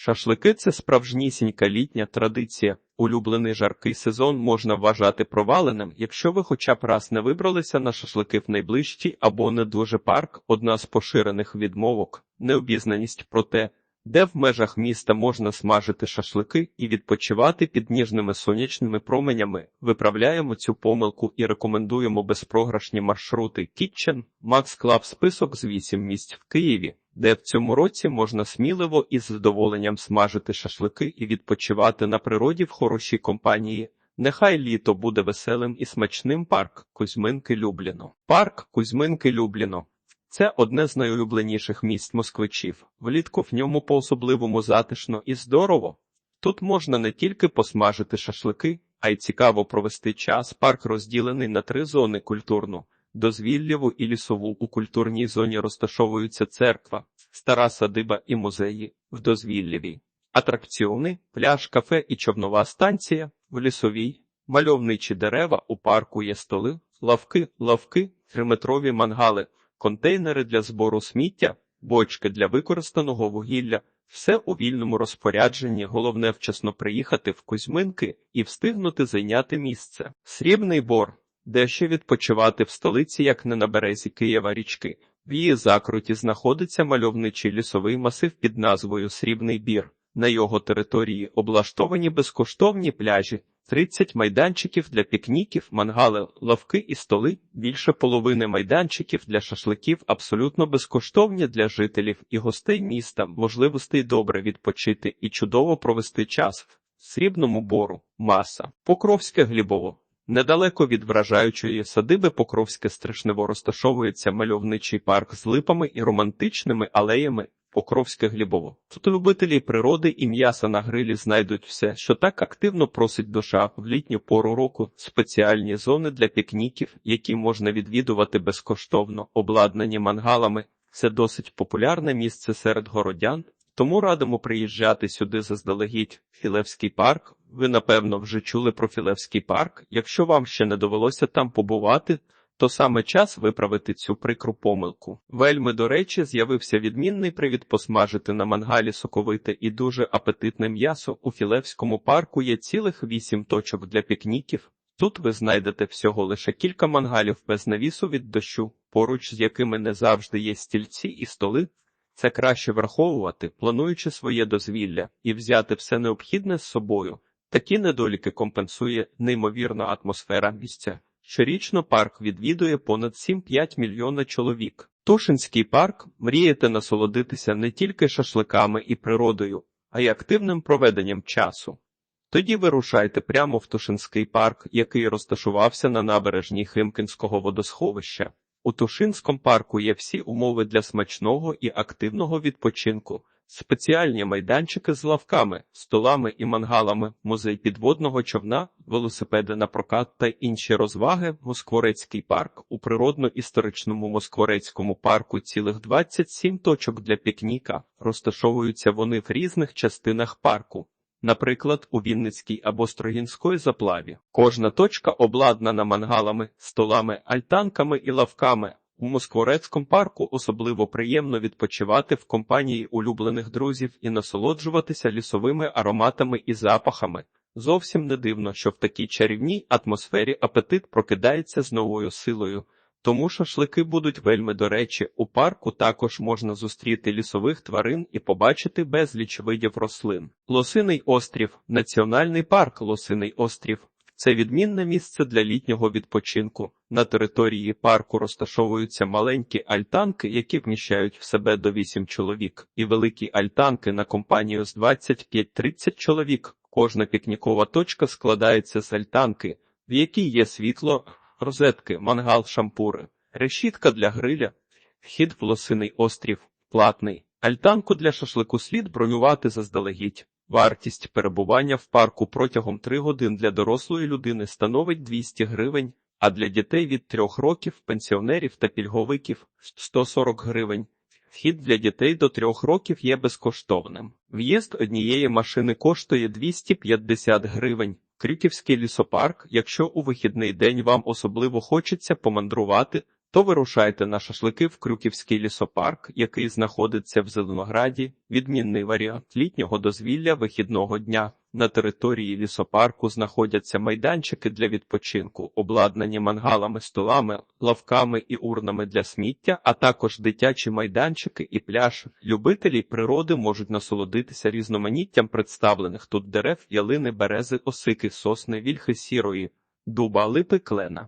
Шашлики це справжнісінька літня традиція. Улюблений жаркий сезон можна вважати проваленим, якщо ви хоча б раз не вибралися на шашлики в найближчий або не дуже парк. Одна з поширених відмовок, необізнаність про те, де в межах міста можна смажити шашлики і відпочивати під ніжними сонячними променями. Виправляємо цю помилку і рекомендуємо безпрограшні маршрути Kitchen, Max Club список з 8 місць в Києві, де в цьому році можна сміливо і з задоволенням смажити шашлики і відпочивати на природі в хорошій компанії. Нехай літо буде веселим і смачним парк Кузьминки Любліно. Парк Кузьминки Любліно. Це одне з найулюбленіших місць москвичів. Влітку в ньому по-особливому затишно і здорово. Тут можна не тільки посмажити шашлики, а й цікаво провести час. Парк розділений на три зони культурну, дозвіллєву і лісову. У культурній зоні розташовуються церква, стара садиба і музеї в дозвіллєвій, атракціони, пляж, кафе і човнова станція в лісовій, мальовничі дерева у парку є столи, лавки, лавки, триметрові мангали контейнери для збору сміття, бочки для використаного вугілля. Все у вільному розпорядженні, головне вчасно приїхати в Кузьминки і встигнути зайняти місце. Срібний бор, де ще відпочивати в столиці, як не на березі Києва річки. В її закруті знаходиться мальовничий лісовий масив під назвою Срібний бір. На його території облаштовані безкоштовні пляжі, 30 майданчиків для пікніків, мангали, лавки і столи, більше половини майданчиків для шашликів абсолютно безкоштовні для жителів і гостей міста, можливостей добре відпочити і чудово провести час в срібному бору, маса, Покровське глібово. Недалеко від вражаючої садиби Покровське Страшнево розташовується мальовничий парк з липами і романтичними алеями. Покровське глібово. Тут любителі природи і м'яса на грилі знайдуть все, що так активно просить душа в літню пору року, спеціальні зони для пікніків, які можна відвідувати безкоштовно, обладнані мангалами. Це досить популярне місце серед городян, тому радимо приїжджати сюди заздалегідь. Філевський парк. Ви напевно вже чули про Філевський парк. Якщо вам ще не довелося там побувати то саме час виправити цю прикру помилку. Вельми, до речі, з'явився відмінний привід посмажити на мангалі соковите і дуже апетитне м'ясо. У Філевському парку є цілих вісім точок для пікніків. Тут ви знайдете всього лише кілька мангалів без навісу від дощу, поруч з якими не завжди є стільці і столи. Це краще враховувати, плануючи своє дозвілля, і взяти все необхідне з собою. Такі недоліки компенсує неймовірна атмосфера місця. Щорічно парк відвідує понад 7-5 мільйона чоловік. Тушинський парк мрієте насолодитися не тільки шашликами і природою, а й активним проведенням часу. Тоді вирушайте прямо в Тушинський парк, який розташувався на набережній Химкінського водосховища. У Тушинському парку є всі умови для смачного і активного відпочинку. Спеціальні майданчики з лавками, столами і мангалами, музей підводного човна, велосипеди на прокат та інші розваги, Москворецький парк у природно-історичному Москворецькому парку цілих 27 точок для пікніка. Розташовуються вони в різних частинах парку. Наприклад, у Вінницькій або Строгінської заплаві. Кожна точка обладнана мангалами, столами, альтанками і лавками. У Москворецькому парку особливо приємно відпочивати в компанії улюблених друзів і насолоджуватися лісовими ароматами і запахами. Зовсім не дивно, що в такій чарівній атмосфері апетит прокидається з новою силою. Тому шашлики будуть вельми до речі. У парку також можна зустріти лісових тварин і побачити безліч видів рослин. Лосиний острів, національний парк Лосиний острів. Це відмінне місце для літнього відпочинку. На території парку розташовуються маленькі альтанки, які вміщають в себе до 8 чоловік, і великі альтанки на компанію з 25-30 чоловік. Кожна пікнікова точка складається з альтанки, в якій є світло, розетки, мангал, шампури, решітка для гриля, вхід в лосиний острів, платний. Альтанку для шашлику слід бронювати заздалегідь. Вартість перебування в парку протягом 3 годин для дорослої людини становить 200 гривень, а для дітей від 3 років, пенсіонерів та пільговиків 140 гривень. Вхід для дітей до 3 років є безкоштовним. В'їзд однієї машини коштує 250 гривень. Крюківський лісопарк, якщо у вихідний день вам особливо хочеться помандрувати, то вирушайте на шашлики в Крюківський лісопарк, який знаходиться в Зеленограді, відмінний варіант літнього дозвілля вихідного дня. На території лісопарку знаходяться майданчики для відпочинку, обладнані мангалами, столами, лавками і урнами для сміття, а також дитячі майданчики і пляж. Любителі природи можуть насолодитися різноманіттям представлених тут дерев, ялини, берези, осики, сосни, вільхи сірої, дуба, липи, клена.